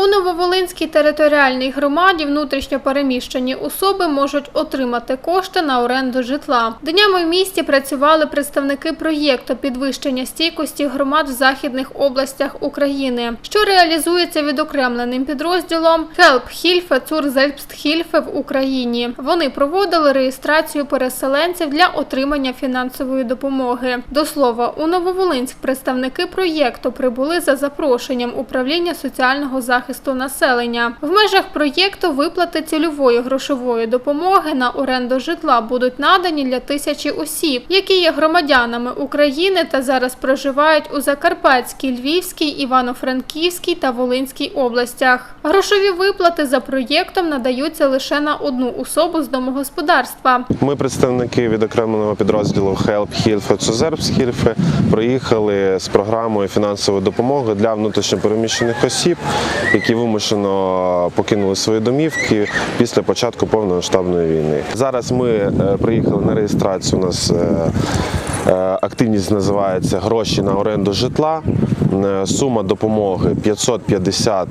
У Нововолинській територіальній громаді внутрішньо переміщені особи можуть отримати кошти на оренду житла. Днями в місті працювали представники проєкту підвищення стійкості громад в західних областях України, що реалізується відокремленим підрозділом Hilfe zur Selbsthilfe в Україні. Вони проводили реєстрацію переселенців для отримання фінансової допомоги. До слова, у Нововолинськ представники проєкту прибули за запрошенням управління соціального захисту населення. В межах проєкту виплати цільової грошової допомоги на оренду житла будуть надані для тисячі осіб, які є громадянами України та зараз проживають у Закарпатській, Львівській, Івано-Франківській та Волинській областях. Грошові виплати за проєктом надаються лише на одну особу з домогосподарства. Ми, представники відокремленого підрозділу Help Hilfe Hilfe, приїхали з програмою фінансової допомоги для внутрішньопереміщених осіб, які вимушено покинули свої домівки після початку повномасштабної війни. Зараз ми е, приїхали на реєстрацію. У нас е, е, активність називається Гроші на оренду житла. Сума допомоги 550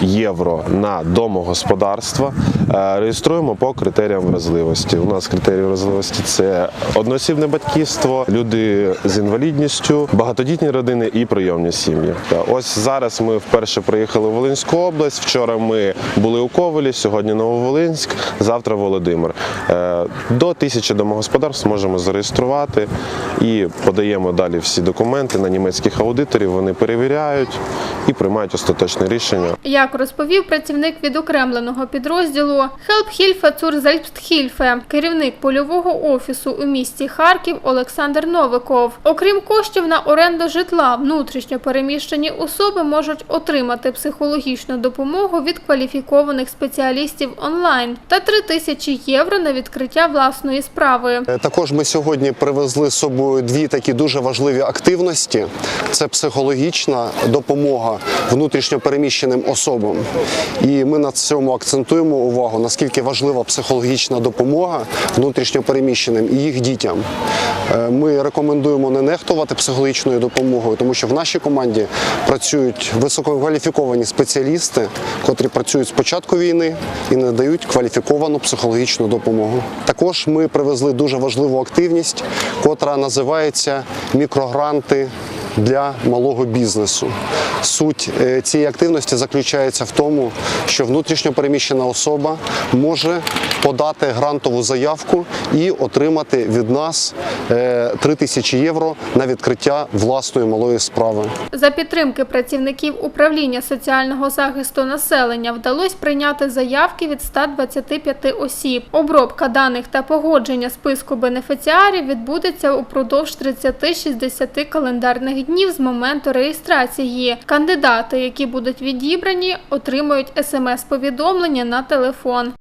євро на домогосподарство. Е, Реєструємо по критеріям вразливості. У нас критерії вразливості це одноосібне батьківство, люди з інвалідністю, багатодітні родини і прийомні сім'ї. Ось зараз ми вперше приїхали в Волинську область. Вчора ми були у Ковелі, сьогодні Нововолинськ, завтра Володимир. Е, До тисячі домогосподарств можемо зареєструвати і подаємо далі всі документи на німецьких аудиторів. Вони перевіряють і приймають остаточне рішення. Як розповів працівник відокремленого підрозділу Hilfe zur керівник польового офісу у місті Харків Олександр Новиков. Окрім коштів на оренду житла, внутрішньо переміщені особи можуть отримати психологічну допомогу від кваліфікованих спеціалістів онлайн та 3 тисячі євро на відкриття власної справи. Також ми сьогодні привезли з собою дві такі дуже важливі активності: це психологічна допомога внутрішньопереміщеним особам. І ми на цьому акцентуємо увагу, наскільки важлива психологічна допомога внутрішньопереміщеним і їх дітям. Е, Ми рекомендуємо не нехтувати психологічною допомогою, тому що в нашій команді працюють висококваліфіковані спеціалісти, котрі працюють з початку війни і надають кваліфіковану психологічну допомогу. Також ми привезли дуже важливу активність, котра називається мікрогранти. Для малого бізнесу. Суть е, цієї активності заключається в тому, що внутрішньо переміщена особа може подати грантову заявку і отримати від нас е, 3 тисячі євро на відкриття власної малої справи. За підтримки працівників управління соціального захисту населення вдалося прийняти заявки від 125 осіб. Обробка даних та погодження списку бенефіціарів відбудеться упродовж 30-60 календарних днів з моменту реєстрації. Кандидати, які будуть відібрані, отримують смс-повідомлення на телефон.